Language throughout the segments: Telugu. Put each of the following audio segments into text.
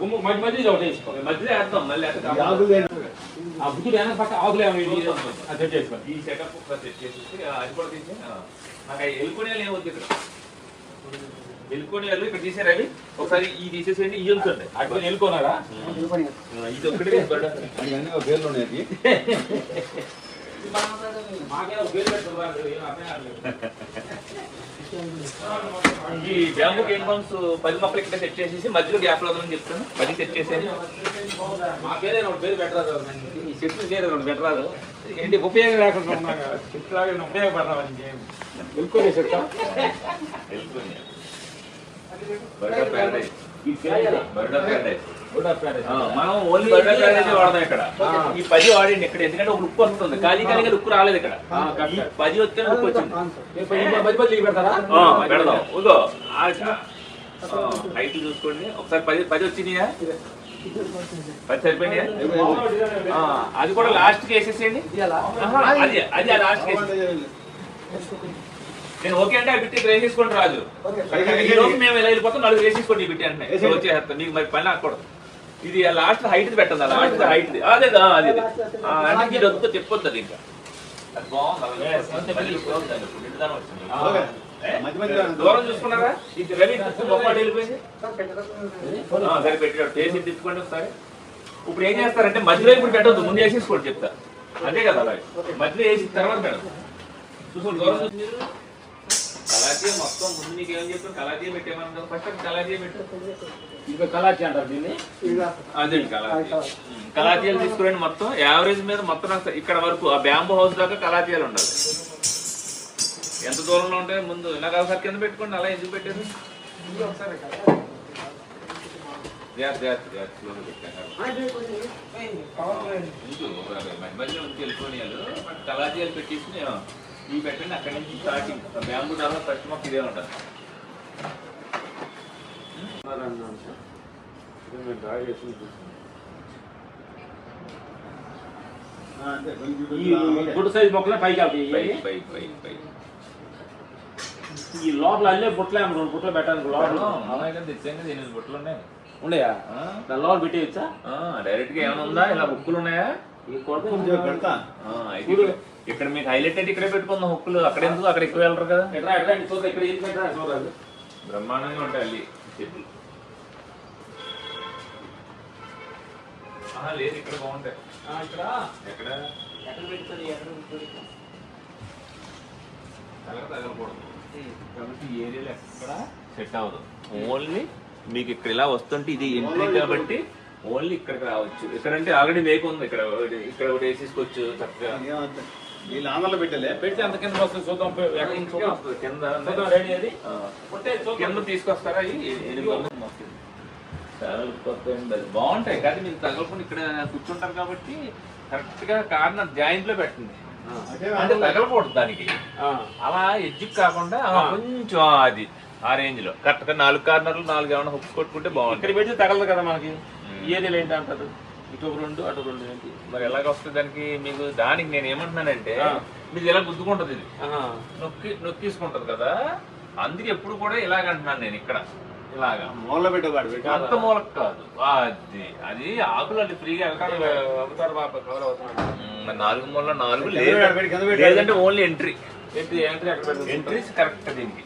గుమ్మ మధ్య మధ్య ఇది ఒకటి వేసుకో. మధ్యలో వేద్దాం మళ్ళీ. ఆ బుద్ధుడు వెనక పక్క ఆకులు సెట్ చేసుకో. ఈ సెటప్ ఆ, అది కూడా తీసి ఆ, నాకు ఎలుకొనియాలు ఏమవుతుంది ఇక్కడ. ఎలుకొనియాలు ఇక్కడ తీసారు అవి ఒకసారి ఈ తీసేసేయండి ఇవి ఉంచండి ఇది ఒక్కటే ఈ బ్యాంబూ కేన్ బాంబ్స్ పది మొక్కలు ఇక్కడ సెట్ చేసేసి మధ్యలో గ్యాప్లో ఉందని చెప్తాను పది సెట్ చేసేది. మాకేదే రెండు పేరు పెట్టరాదు ఈ చెట్లు పేరు రెండు పెట్టరాదు ఏంటి ఉపయోగం లేకుండా ఉన్నాగా చెట్లు లాగా ఉపయోగపడరాదు వెళ్ళుకోలే చెట్టు? ఎలుకొనియాలు bird of paradise. Bird of paradise. మనం ఓన్లీ వాడదాం ఇక్కడ. ఈ పది వాడండి ఇక్కడ ఎందుకంటే ఒక లుక్ వస్తుంది. ఖాళీ ఖాళీగా లుక్ రాలేదు ఇక్కడ. ఈ పది వస్తే లుక్ వచ్చింది. పెడదాం. ఇదిగో హైట్ చూసుకోండి. ఒకసారి పది పది వచ్చినాయా? పది సరిపోయినాయా? ఆ, అది కూడా లాస్ట్కి వేసేసేయండి. అది అది లాస్ట్. నేను ఓకే అంటే ఆ బిట్టి వేసేసుకోండి రాజు. ఈ రోజు మేము ఇలా వెళ్ళిపోతాం? నలుగురు వేసేసుకోండి ఈ బిట్టి అంటే. వచ్చేస్తాం మీకు మరి పని ఆకూడదు ఇది లాస్ట్ హైట్ పెట్టండి లాస్ట్ హైట్ అదే అదే అంటే మీరు వద్దు చెప్పొద్దు అది ఇంకా. అది బాగుంది దూరం చూసుకున్నారా? ఇది రవి బొమ్మాడు వెళ్ళిపోయింది? ఆ, సరే పెట్టాడు టేస్ట్ తిప్పుకోండి ఒకసారి. ఇప్పుడు ఏం చేస్తారంటే మధ్యలో ఇప్పుడు పెట్టద్దు ముందు వేసేసుకోండి చెప్తా. అదే కదా అలాగే. మధ్యలో వేసి తర్వాత పెట్టదు చూసుకోండి దూరం చూసి మీరు కలాచీ మొత్తం ముందు మీకు ఏం చెప్పాను కలాచీ పెట్టేమన్నా ఫస్ట్ కలాచీ పెట్టు. ఇంకా కలాచి అంటారు దీన్ని? అదే కలాచీ కలాచీలు తీసుకురండి మొత్తం. యావరేజ్ మీద మొత్తం నాకు ఇక్కడ వరకు ఆ బ్యాంబూ హౌస్ దాకా కలాచీలు ఉండాలి. ఎంత దూరంలో ఉంటాయి ముందు నాకు ఒకసారి కింద పెట్టుకోండి అలా ఎందుకు పెట్టారు? జాగ్రత్త, జాగ్రత్త, జాగ్రత్త, స్లోగా పెట్టాను. ఉంచు, ఒక మధ్య మధ్యలో ఉంచి వెళ్ళిపోయినాలు కలాచీలు పెట్టేసి ఇవి పెట్టండి అక్కడి నుంచి స్టార్టింగ్ బ్యాంబూ తర్వాత ఫస్ట్ మాకు ఇదే ఉంటుంది ఈ గుడ్డు సైజ్ మొక్కలే పైకి పై ఈ లోపల అల్లే బుట్టలే రెండు బుట్టలు పెట్టాను లోపల కదా ఎనిమిది బుట్టలు ఉన్నాయి. దాని లోపల పెట్టేయచ్చా? ఆ, డైరెక్ట్గా ఏమైనా ఉందా? ఇలా హుక్కులు ఉన్నాయా? ఇక్కడ- మీకు హైలైట్ అయితే ఇక్కడే పెట్టుకుందాం హుక్కులు అక్కడ ఎందుకు? అక్కడ ఎక్కువ వెళ్ళరు కదా. బ్రహ్మాండంగా ఉంటాయి అల్లి. చెట్లు లేదు ఇక్కడ బాగుంటాయి. ఇక్కడ? ఎక్కడ? ఎక్కడ పెట్టుతుంది ఎక్కడ పెట్టుతుంది తగల తగలకూడదు. కాబట్టి ఏరియాలో ఎక్కడ సెట్ అవ్వదు. ఓన్లీ మీకు ఇక్కడ ఇలా వస్తుంటే ఇది ఎంట్రీ కాబట్టి ఓన్లీ ఇక్కడికి రావచ్చు. ఇక్కడ అంటే ఆల్రెడీ మేక ఉంది. ఇక్కడ ఇక్కడ ఒకటి వేసేసుకోవచ్చు చక్కగా. వీళ్ళు ఆంధ్రలో పెట్టలే. పెడితే అంత కింద వస్తుంది. చూద్దాం. కింద రెడీ అది? పుట్టే కింద తీసుకొస్తారా. చాలా బాగుంటాయి. కానీ మీరు తగలకుండా ఇక్కడ కూర్చుంటారు కాబట్టి కరెక్ట్గా కార్నర్ జాయింట్లో పెట్టండి అంటే తగలకూడదు దానికి. అలా ఎడ్జిక్ కాకుండా కొంచెం అది ఆ రేంజ్లో కరెక్ట్గా నాలుగు కార్నర్లు నాలుగు ఏమైనా హుక్స్ కొట్టుకుంటే ఇక్కడ బాగుంటుంది పెడితే తగలదు కదా మనకి. ఏరియాలో ఏంటి అంటారు? ఇటు ఒక రెండు అటు రెండు ఏంటి? మరి ఎలాగ వస్తుంది దానికి మీకు దానికి నేను ఏమంటున్నానంటే. మీకు ఇలా గుద్దుకుంటది ఇది. నొక్కి నొక్కిసుకుంటది కదా? అందుకే ఎప్పుడు కూడా ఇలాగ అంటున్నాను నేను ఇక్కడ. ఇలాగా. మూలలో పెట్టేవాడు పెట్టా అంత మూలక కాదు. అది అది ఆకులు అంటే ఫ్రీగా అవతారు బాబా కవర్ అవుతున్నాడు. మరి నాలుగు మూల నాలుగు. లేదంటే ఓన్లీ ఎంట్రీ. అక్కడ పెడుతుంది? ఎంట్రీస్ కరెక్ట్ దీనికి.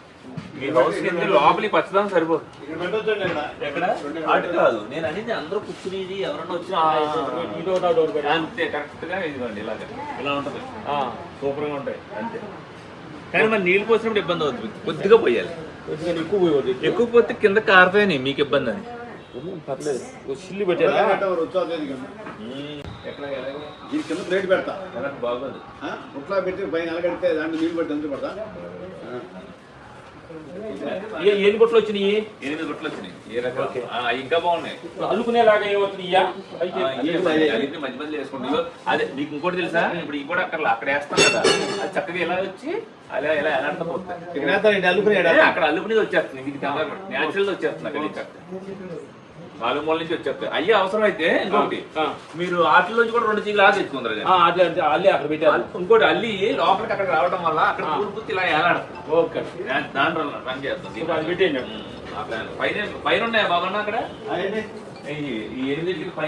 మీ హౌస్ కింద లోపలి పచ్చదనం సరిపోదు. ఎక్కడ? అటు కాదు. నేను అనేది అందరూ కూర్చునేది ఎవరన్నా వచ్చినా. అంతే కరెక్ట్గా ఇదిగోండి ఇలాగ. ఇలా ఉంటది. ఆ. సూపర్గా ఉంటాయి. అంతే. కానీ మరి నీళ్ళు పోసినప్పుడు ఇబ్బంది అవుతుంది కొద్దిగా పోయాలి. కొద్దిగా ఎక్కువ పోయి ఎక్కువ పోతే కింద కారుతాయని మీకు ఇబ్బంది అని. పర్లేదు. సిల్లి పెట్టారా? దీని కింద ప్లేట్ పెడతా. బాగోదు. ఆ? ముట్లా పెట్టి పైన అలగడితే దాంట్లో నీళ్ళు పెట్టి అంతే పెడతా? ఎన్ని బొట్లు వచ్చినాయి? ఎనిమిది గుట్లు వచ్చినాయి. ఏ రకం ఆ, ఇంకా బాగున్నాయి. అల్లుకునేలాగా ఏమవుతున్నాయా మధ్య మధ్యలో వేసుకోండి ఇగో, అదే మీకు ఇంకోటి తెలుసా? ఇప్పుడు ఇంకోటి అక్కడ అక్కడ వేస్తాం కదా. అది చక్కగా ఇలా వచ్చి అలా ఎలా అల్లుకునేడా ఏ, అక్కడ అల్లుకునేది వచ్చేస్తుంది ఇది న్యాచురల్ వచ్చేస్తుంది అక్కడ. నాలుగు మూల నుంచి వచ్చేస్తాయి అయ్యే అవసరం అయితే ఇంకొకటి. ఆ. మీరు వాటిలోంచి కూడా రెండు చీకులు ఆగి తెచ్చుకుంటారు అల్లే అక్కడ పెట్టారు. ఇంకోటి అల్లి లోపలికి అక్కడికి రావడం వల్ల అక్కడ పూర్తి ఇలా ఏలాడుతుంది ఓకే. దాని- రన్ అది పెట్టేయండి. పైన పైన ఉన్నాయా బాబన్నా అక్కడ? ఈ ఎనిమిదింటికి పైన